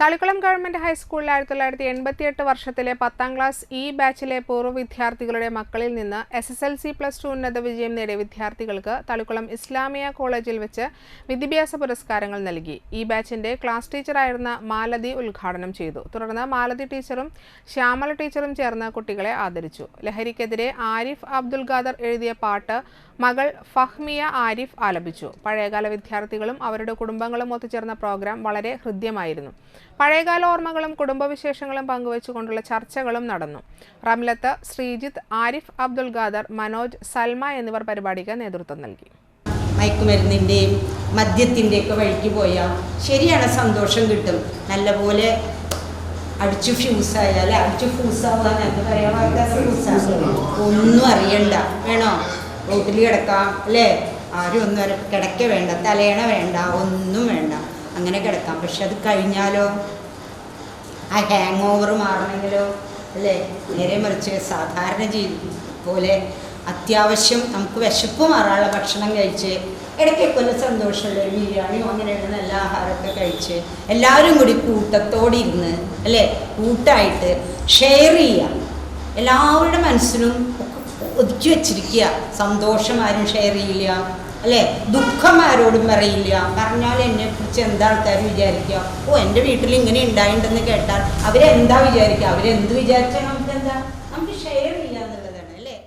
Thalikkulam government ഹൈസ്കൂളിൽ ആയിരത്തി തൊള്ളായിരത്തി എൺപത്തിയെട്ട് വർഷത്തിലെ പത്താം ക്ലാസ് ഇ ബാച്ചിലെ പൂർവ വിദ്യാർത്ഥികളുടെ മക്കളിൽ നിന്ന് S S L C plus two ഉന്നത വിജയം നേടിയ വിദ്യാർത്ഥികൾക്ക് തളിക്കുളം ഇസ്ലാമിയ കോളേജിൽ വെച്ച് വിദ്യാഭ്യാസ പുരസ്കാരങ്ങൾ നൽകി. ഇ ബാച്ചിന്റെ ക്ലാസ് ടീച്ചറായിരുന്ന മാലതി ഉദ്ഘാടനം ചെയ്തു. തുടർന്ന് മാലതി ടീച്ചറും ശ്യാമല ടീച്ചറും ചേർന്ന് കുട്ടികളെ ആദരിച്ചു. ലഹരിക്കെതിരെ ആരിഫ് അബ്ദുൽ ഖാദർ എഴുതിയ പാട്ട് മകൾ ഫഹ്മിയ ആരിഫ് ആലപിച്ചു. പഴയകാല വിദ്യാർത്ഥികളും അവരുടെ കുടുംബങ്ങളും ഒത്തുചേർന്ന പ്രോഗ്രാം വളരെ ഹൃദ്യമായിരുന്നു. പഴയകാല ഓർമ്മകളും കുടുംബവിശേഷങ്ങളും പങ്കുവച്ചുകൊണ്ടുള്ള ചർച്ചകളും നടന്നു. റംലത്ത് ശ്രീജിത്ത് ആരിഫ് അബ്ദുൽ ഖാദർ മനോജ് സൽമ എന്നിവർ പരിപാടിക്ക് നേതൃത്വം നൽകി. മയക്കുമരുന്നിന്റെയും മദ്യത്തിന്റെയൊക്കെ വഴിക്ക് പോയാൽ ശരിയാണ് സന്തോഷം കിട്ടും. നല്ലപോലെ അടിച്ചു ഫ്യൂസായാൽ അടിച്ചു പറയാൻ ഫ്യൂസാകും ഒന്നും അറിയണ്ട. വേണോ? റോട്ടിൽ കിടക്കാം അല്ലേ? ആരും ഒന്നും കിടക്ക വേണ്ട തലയണ വേണ്ട ഒന്നും വേണ്ട. പക്ഷെ അത് കഴിഞ്ഞാലോ? ആ ഹാങ് ഓവർ മാറണമെങ്കിലോ? അല്ലേ? നേരെ മറിച്ച് സാധാരണ ജീവി പോലെ അത്യാവശ്യം നമുക്ക് വിശപ്പ് മാറാനുള്ള ഭക്ഷണം കഴിച്ച് ഇടയ്ക്കൊക്കെ ഒന്ന് സന്തോഷമുള്ള ഒരു ബിരിയാണിയോ അങ്ങനെയുള്ള നല്ല ആഹാരമൊക്കെ കഴിച്ച് എല്ലാവരും കൂടി കൂട്ടത്തോടെ ഇരുന്ന് അല്ലേ? കൂട്ടായിട്ട് ഷെയർ ചെയ്യുക. എല്ലാവരുടെ മനസ്സിനും ഒതുക്കി വെച്ചിരിക്കുക. സന്തോഷം ആരും ഷെയർ ചെയ്യില്ല. അല്ലേ? ദുഃഖം ആരോടും പറയില്ല പറഞ്ഞാൽ എന്നെ കുറിച്ച് എന്താ ആൾക്കാർ വിചാരിക്കുക? ഓ എന്റെ വീട്ടിൽ ഇങ്ങനെ ഉണ്ടായിട്ടുണ്ടെന്ന് കേട്ടാൽ അവരെന്താ വിചാരിക്കുക? അവരെന്ത് വിചാരിച്ചാൽ നമുക്ക് എന്താ നമുക്ക് ഷെയർ ചെയ്യാന്നുള്ളത്